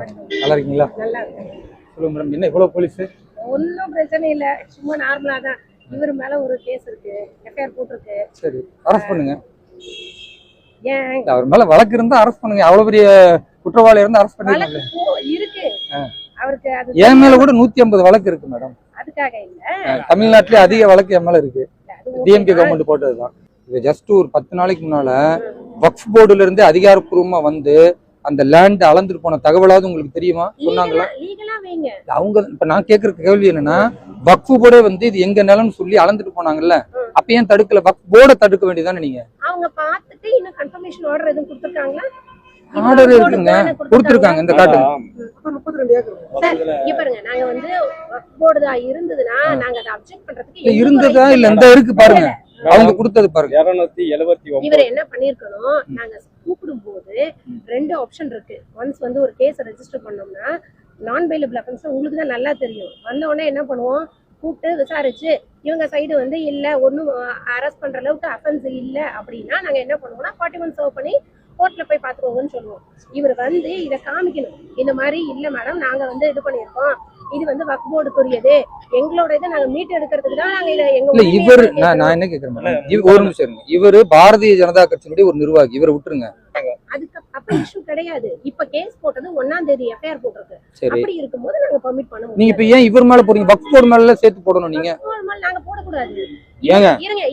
நல்லா இருக்கீங்களா சொல்லுங்க மேடம் என்ன இவ்வளவு போலீஸ் ஒன்றும் பிரச்சனை இல்லை சும்மா நார்மலா தான். இவர் மேல ஒரு கேஸ் இருக்கு எஃப்ஐஆர் போட்டிருக்கு. சரி அரெஸ்ட் பண்ணுங்க. ஏன்? அவர் மேல வழக்கு இருந்தா அரெஸ்ட் பண்ணுங்க. அவ்வளவு பெரிய குற்றவாளி இருந்தா அரெஸ்ட் பண்ணிருக்கீங்க இருக்கு. அவருக்கு அது என் மேல கூட நூத்தி ஐம்பது வழக்கு இருக்கு மேடம் அதுக்காக இல்ல. தமிழ்நாட்டிலே அதிக வழக்கு என் மேல இருக்கு. டிஎம்கே. கவர்மெண்ட் போட்டதுதான். இது ஜஸ்ட் ஒரு பத்து நாளைக்கு முன்னால வக்ஃப் போர்டுல இருந்து அதிகாரப்பூர்வமா வந்து அந்த லேண்ட் அளந்துட்டு போன தகவலாவது உங்களுக்கு தெரியுமா? சொன்னாங்களா? அவங்க இப்ப நான் கேக்குற கேள்வி என்னன்னா வக்ஃபு போர்டே வந்து இது எங்க நிலம்னு சொல்லி அளந்துட்டு போனாங்கல்ல அப்ப ஏன் தடுக்கல? வக்ஃப் போர்டை தடுக்க வேண்டியதானே நீங்க? அவங்க பார்த்துட்டு இன்னும் கன்ஃபர்மேஷன் ஆர்டர் எதுவும் கொடுத்துருக்காங்களா? ஆர்டர் இருக்குங்க. கொடுத்துருக்காங்க? இந்த காட்டு சார் இங்க பாருங்க நாங்க வந்து போர்டு தான் இருந்ததுன்னா நாங்க அதை அப்செக்ட் பண்றதுக்கு எங்களுக்கு இருந்ததா இல்ல. இந்த இருக்கு பாருங்க. அவங்க கொடுத்தது பாருங்க. இவர் என்ன பண்ணிருக்கணும்? நாங்க கூப்பிடும் போது ரெண்டு ஆப்ஷன் இருக்கு. ஒன்ஸ் வந்து ஒரு கேஸ் ரெஜிஸ்டர் பண்ணோம்னா நான் பெயிலபிள் அஃபென்ஸ் உங்களுக்கு தான் நல்லா தெரியும். வந்த என்ன பண்ணுவோம்? கூப்பிட்டு விசாரிச்சு இவங்க சைடு வந்து இல்லை ஒன்றும் அரெஸ்ட் பண்ற அளவுக்கு அஃபென்ஸ் இல்லை அப்படின்னா நாங்க என்ன பண்ணுவோம்னா ஃபார்ட்டி ஒன் சர்வ் பண்ணி கோர்ட்ல போய் பாத்துக்கோங்கன்னு சொல்லுவோம். இவர் வந்து இதை காமிக்கணும். இந்த மாதிரி இல்ல மேடம் நாங்க வந்து இது பண்ணியிருக்கோம். இது வந்து வக் போர்டுக்குரியது எங்களோட இதை நாங்க மீட் எடுக்கிறதுக்கு தான் நாங்க இதை எங்க இவர் நான் நான் என்ன கேக்குறேன் ஒரு நிமிஷம் இவரு பாரதிய ஜனதா கட்சியினுடைய ஒரு நிர்வாகி. இவரை விட்டுருங்க. அதுக்கு அப்ப இஷ்யூ கிடையாது. இப்ப கேஸ் போட்டது ஒன்னாம் தேதி எஃப்ஐஆர் போட்டிருக்கு. சரி. அப்படி இருக்கும்போது நாங்க பெர்மிட் பண்ண நீங்க இப்ப ஏன் இவர் மேல போறீங்க வக்ஃப் போர்டு மேல சேர்த்து போடணும் நீங்க. நாங்க போடக்கூடாது. ஏங்க,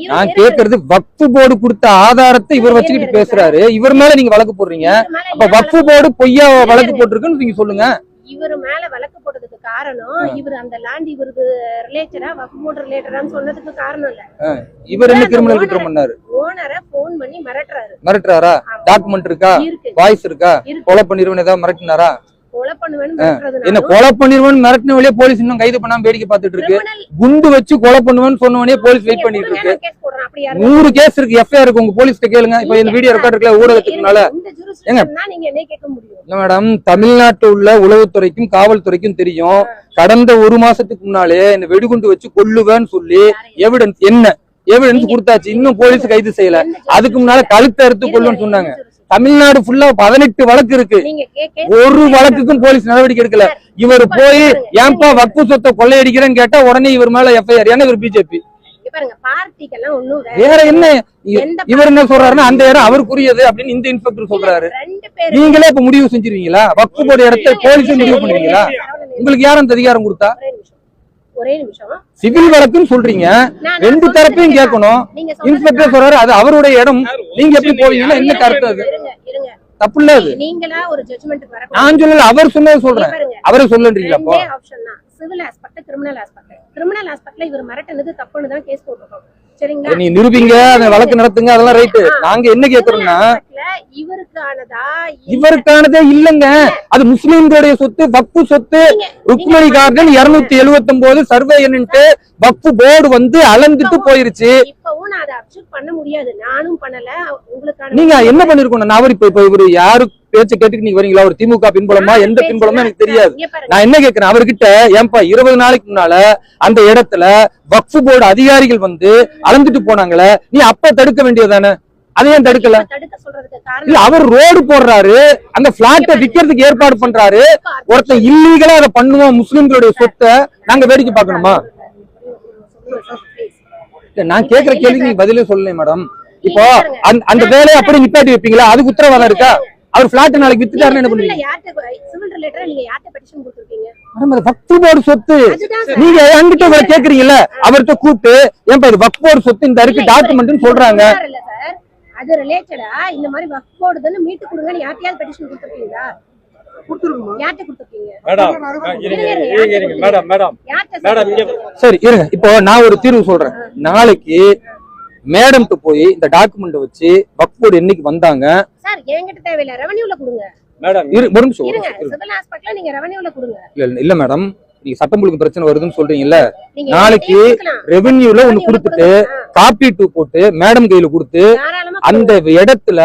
நான். கேக்குறது வக்ஃப் போர்டு கொடுத்த ஆதாரத்தை இவர் வச்சுக்கிட்டு பேசுறாரு. இவர் மேல நீங்க வழக்கு போடுறீங்க. அப்ப வக்ஃப் போர்டு பொய்யா வழக்கு போட்டிருக்குன்னு நீங்க சொல்லுங்க. இவர் மேல வழக்கு போட்டதுக்கு காரணம் இவர் அந்த லேண்ட் இவருக்கு ரிலேட்டடா வகுமோட் ரிலேட்டடான்னு சொன்னதுக்கு காரணம் இல்ல. இவர் என்ன கிரிமினல் குற்றம் பண்ணாரு? ஓனரை போன் பண்ணி மிரட்டுறாரு. மிரட்டுறாரா. டாக்குமெண்ட் இருக்கா? வாய்ஸ் இருக்கா. கொலை பண்ணிருவன் ஏதாவது மிரட்டினாரா? என்ன கொலை பண்ணிருவன் மிரட்டின வழியே போலீஸ் இன்னும் கைது பண்ணாம வேடிக்கை பார்த்துட்டு இருக்கு. குண்டு வச்சு கொலை பண்ணுவேன்னு சொன்னவனே போலீஸ் வெயிட் பண்ணிட்டு இருக்கு. நூறு கேஸ் இருக்கு. எஃப்ஐஆர் இருக்கு. உங்க போலீஸ்ட்ட கேளுங்க. இப்ப இந்த வீடியோ ரெக்கார்ட் இருக்குல்ல ஊடகத்துக்குனால இல்ல மேடம் தமிழ்நாட்டுல உள்ள உளவுத்துறைக்கும் காவல்துறைக்கும் தெரியும். கடந்த ஒரு மாசத்துக்கு முன்னாலே இந்த வெடிகுண்டு வச்சு கொல்லுவேன்னு சொல்லி எவிடன்ஸ் என்ன? எவிடன்ஸ் கொடுத்தாச்சு. இன்னும் போலீஸ் கைது செய்யல. அதுக்கு முன்னால கழுத்தை அறுத்து கொல்லுன்னு சொன்னாங்க. தமிழ்நாடு ஃபுல்லா பதினெட்டு வழக்கு இருக்கு. ஒரு வழக்குக்கும் போலீஸ் நடவடிக்கை எடுக்கல. இவர் போய் ஏன்பா வக்பு சொத்தை கொள்ளையடிக்கிறேன்னு கேட்டா உடனே இவர் மேல எஃப்ஐஆர் ஏன்னா இவர் பிஜேபி வேற என்ன? இவர் என்ன சொல்றாருன்னா அந்த இடம் அவருக்குரியது அப்படின்னு இந்த இன்ஸ்பெக்டர் சொல்றாரு. நீங்களே இப்ப முடிவு செஞ்சிருவீங்களா? போர்டு இடத்த போலீஸ் முடிவு பண்ணுவீங்களா உங்களுக்கு யாரும் அந்த அதிகாரம் கொடுத்தா? ஒரே நிமிஷம். சிவில் வழக்குன்னு சொல்றீங்க. ரெண்டு தரப்பையும். கேட்கணும். இன்ஸ்பெக்டர் சொல்றாரு அது அவருடைய இடம். நீங்க எப்படி போவீங்கன்னா என்ன கருத்து அது? தப்பு இல்ல அது. நீங்களா ஒரு ஜட்ஜ்மெண்ட்டுக்கு வர நான் சொல்லல அவர் சொன்னது சொல்றேன். அவரை சொல்லன்றீங்களா அப்போ? ஆப்ஷன் தான். Civil aspect criminal aspect criminal ஆஸ்பெக்ட்ல இவர் மிரட்டினது தப்புன்னு தான் கேஸ் போட்டிருக்கோம். சரிங்களா? நீ நிரூபிங்க அந்த வழக்கு நடத்துங்க அதெல்லாம் ரைட்டு நாங்க என்ன கேக்குறோம்னா இவருக்கானதா? இல்ல- இவருக்கானதே இல்லங்க. அது முஸ்லிம்களுடைய சொத்து வக்ஃபு சொத்து. ருக்மணி கார்டன் இருநூத்தி எழுவத்தி ஒன்பது சர்வே என்னன்ட்டு வக்ஃபு போர்டு வந்து அளந்துட்டு போயிருச்சு. நீங்க என்ன பண்ணிருக்கணும்? நான் அவர் இப்ப இப்ப இவரு யாரு பேச்ச கேட்டுட்டு நீங்க வரீங்களா? ஒரு திமுக பின்புலமா எந்த பின்புலமா எனக்கு தெரியாது. நான் என்ன கேக்குறேன்? அவர்கிட்ட ஏன்பா இருபது நாளைக்கு முன்னால அந்த இடத்துல வக்ஃபு போர்டு அதிகாரிகள் வந்து அளந்துட்டு போனாங்களே நீ அப்ப தடுக்க வேண்டியதானே அதை ஏன் தடுக்கல? இல்ல அவர் ரோடு போடுறாரு அந்த பிளாட்டை விக்கிறதுக்கு ஏற்பாடு பண்றாரு. ஒருத்தன் இல்லீகலா அதை பண்ணுவோம் முஸ்லிம்களுடைய சொத்தை நாங்க வேடிக்கை பார்க்கணுமா? நான் கேக்குற கேள்விக்கு நீங்க பதிலே சொல்லல மேடம் இப்போ அந்த வேலையை அப்படியே நிப்பாட்டி வைப்பீங்களா? அதுக்கு உத்தரவாதம் இருக்கா? அவர் பிளாட் நாளைக்கு வித்துட்டாருன்னு என்ன பண்ணுவீங்க? வக்ஃபு போர்டு சொத்து. நீங்க என்கிட்ட கேக்குறீங்கல்ல அவர்கிட்ட கூப்பிட்டு ஏன்பா இது வக்ஃபு போர்டு சொத்து இந்த இருக்கு டாக்குமெண்ட்னு சொல்றாங்க. அது ரிலேட்டடா இந்த மாதிரி வக் போடுதுன்னு மீட்டு கொடுங்கன்னு யார்ட்டையாவது பெட்டிஷன் கொடுத்துருக்கீங்களா? சரி இருங்க. இப்போ நான் ஒரு தீர்வு சொல்றேன். நாளைக்கு மேடம்கிட்ட போய் இந்த டாக்குமெண்ட் வச்சு வக்ஃபு போர்டு என்னைக்கு வந்தாங்க? சார் என்கிட்ட தேவையில்ல. ரெவன்யூல கொடுங்க. மேடம் இரு ஒரு நிமிஷம் ஒரு இருங்க. நிமிஷம், இருங்க. சிவில் ஆஸ்பெக்ட்ல நீங்க ரெவன்யூல கொடுங்க. இல்ல இல்ல, இல்ல மேடம் நீங்க சட்டம் ஒழுங்கு பிரச்சனை வருதுன்னு சொல்றீங்கல்ல. நாளைக்கு. ரெவென்யூல ஒண்ணு கொடுத்துட்டு கொடுங்க. காப்பி டூ போட்டு மேடம் கையில கொடுத்து அந்த இடத்துல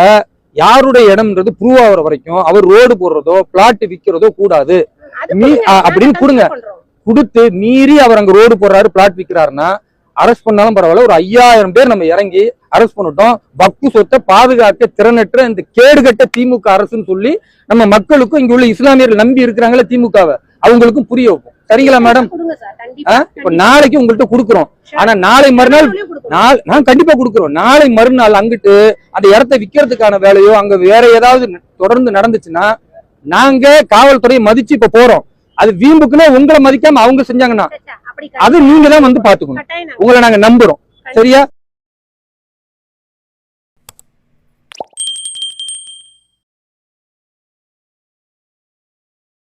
யாருடைய இடம்ன்றது ப்ரூவ் ஆகுற வரைக்கும் அவர் ரோடு போடுறதோ பிளாட் விக்கிறதோ கூடாது. அப்படின்னு கொடுங்க. கொடுத்து மீறி அவர் அங்க ரோடு போடுறாரு பிளாட் விக்கிறாருன்னா அரெஸ்ட் பண்ணாலும் பரவாயில்ல. ஒரு ஐயாயிரம் பேர் நம்ம இறங்கி அரெஸ்ட் பண்ணிட்டோம். வக்கு சொத்தை பாதுகாக்க திறனற்ற இந்த கேடுகட்ட திமுக அரசுன்னு சொல்லி நம்ம மக்களுக்கும் இங்க உள்ள இஸ்லாமியர்கள் நம்பி இருக்கிறாங்களே திமுகவை. அவங்களுக்கும் புரிய வைப்போம். சரிங்களா மேடம்? இப்ப நாளைக்கு உங்கள்கிட்ட கொடுக்குறோம். ஆனா நாளை மறுநாள் நாள் நான் கண்டிப்பா கொடுக்குறோம். நாளை மறுநாள் அங்கிட்டு அந்த இடத்த விக்கிறதுக்கான வேலையோ அங்க வேற ஏதாவது தொடர்ந்து நடந்துச்சுன்னா நாங்க காவல்துறையை மதிச்சு இப்ப போறோம். அது வீம்புக்குன்னா உங்களை மதிக்காம அவங்க செஞ்சாங்கன்னா அது நீங்க தான் வந்து பாத்துக்கணும் உங்களை நாங்க நம்புறோம். சரியா?